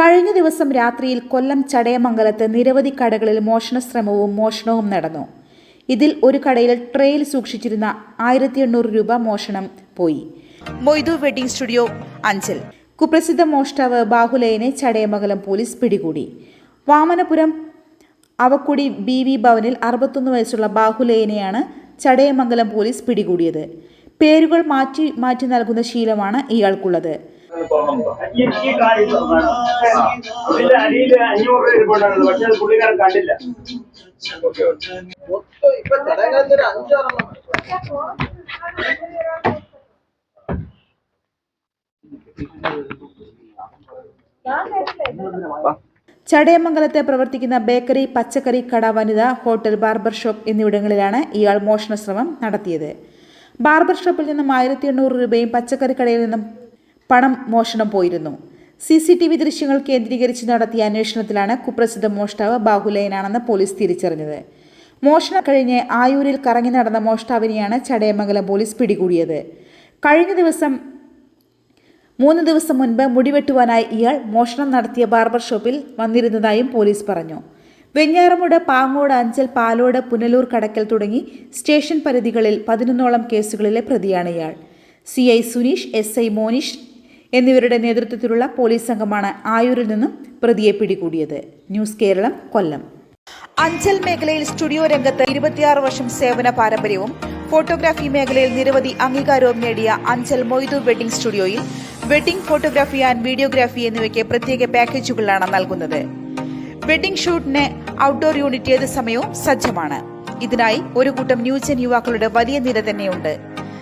കഴിഞ്ഞ ദിവസം രാത്രിയിൽ കൊല്ലം ചടയമംഗലത്ത് നിരവധി കടകളിൽ മോഷണശ്രമവും മോഷണവും നടന്നു. ഇതിൽ ഒരു കടയിൽ ട്രേയിൽ സൂക്ഷിച്ചിരുന്ന ആയിരത്തി എണ്ണൂറ് രൂപ മോഷണം പോയി. Moidu wedding studio Anchal. കുപ്രസിദ്ധ മോഷ്ടാവ് ബാഹുലയനെ ചടയമംഗലം പോലീസ് പിടികൂടി. വാമനപുരം അവക്കുടി ബി വി ഭവനിൽ അറുപത്തൊന്ന് വയസ്സുള്ള ബാഹുലയനെയാണ് ചടയമംഗലം പോലീസ് പിടികൂടിയത്. പേരുകൾ മാറ്റി മാറ്റി നൽകുന്ന ശീലമാണ് ഇയാൾക്കുള്ളത്. ഇതിന്റെ അടിയിൽ അഞ്ഞൂറ് രൂപ ഇരിപ്പുണ്ടായിരുന്നു. പക്ഷെ അത് പുള്ളിക്കാരൻ കണ്ടില്ല. മൊത്തം ഇപ്പൊ ചടങ്ങത്തിൽ ഒരു അഞ്ചാറെണ്ണം ചടയമംഗലത്ത് പ്രവർത്തിക്കുന്ന ബേക്കറി പച്ചക്കറി കട വനിത ഹോട്ടൽ ബാർബർ ഷോപ്പ് എന്നിവിടങ്ങളിലാണ് ഇയാൾ മോഷണ ശ്രമം നടത്തിയത്. ബാർബർ ഷോപ്പിൽ നിന്നും ആയിരത്തി എണ്ണൂറ് രൂപയും പച്ചക്കറി കടയിൽ നിന്നും പണം മോഷണം പോയിരുന്നു. സി സി ടി വി ദൃശ്യങ്ങൾ കേന്ദ്രീകരിച്ച് നടത്തിയ അന്വേഷണത്തിലാണ് കുപ്രസിദ്ധ മോഷ്ടാവ് ബാഹുലയനാണെന്ന് പോലീസ് തിരിച്ചറിഞ്ഞത്. മോഷണം കഴിഞ്ഞ് ആയൂരിൽ കറങ്ങി നടന്ന മോഷ്ടാവിനെയാണ് ചടയമംഗലം പോലീസ് പിടികൂടിയത്. കഴിഞ്ഞ ദിവസം മൂന്ന് ദിവസം മുൻപ് മുടിവെട്ടുവാനായി ഇയാൾ മോഷണം നടത്തിയ ബാർബർ ഷോപ്പിൽ വന്നിരുന്നതായും പോലീസ് പറഞ്ഞു. വെഞ്ഞാറമൂട് പാങ്ങോട് അഞ്ചൽ പാലോട് പുനലൂർ കടക്കൽ തുടങ്ങി സ്റ്റേഷൻ പരിധികളിൽ പതിനൊന്നോളം കേസുകളിലെ പ്രതിയാണ് ഇയാൾ. C I Suneesh S I Monish എന്നിവരുടെ നേതൃത്വത്തിലുള്ള പോലീസ് സംഘമാണ് ആയൂരിൽ നിന്നും പ്രതിയെ പിടികൂടിയത്. ന്യൂസ് കേരളം കൊല്ലം. അഞ്ചൽ മേഖലയിൽ സ്റ്റുഡിയോ രംഗത്ത് ഇരുപത്തിയാറ് വർഷം സേവന പാരമ്പര്യവും ഫോട്ടോഗ്രാഫി മേഖലയിൽ നിരവധി അംഗീകാരവും നേടിയ അഞ്ചൽ മൊയ്തു വെഡിംഗ് സ്റ്റുഡിയോയിൽ വെഡിംഗ് ഫോട്ടോഗ്രാഫി ആൻഡ് വീഡിയോഗ്രാഫി എന്നിവയ്ക്ക് പ്രത്യേക പാക്കേജുകളാണ് നൽകുന്നത്. വെഡിംഗ് ഷൂട്ടിന് ഔട്ട്ഡോർ യൂണിറ്റ് ഏത് സമയവും സജ്ജമാണ്. ഇതിനായി ഒരു കൂട്ടം ന്യൂജൻ യുവാക്കളുടെ വലിയ നിര തന്നെയുണ്ട്.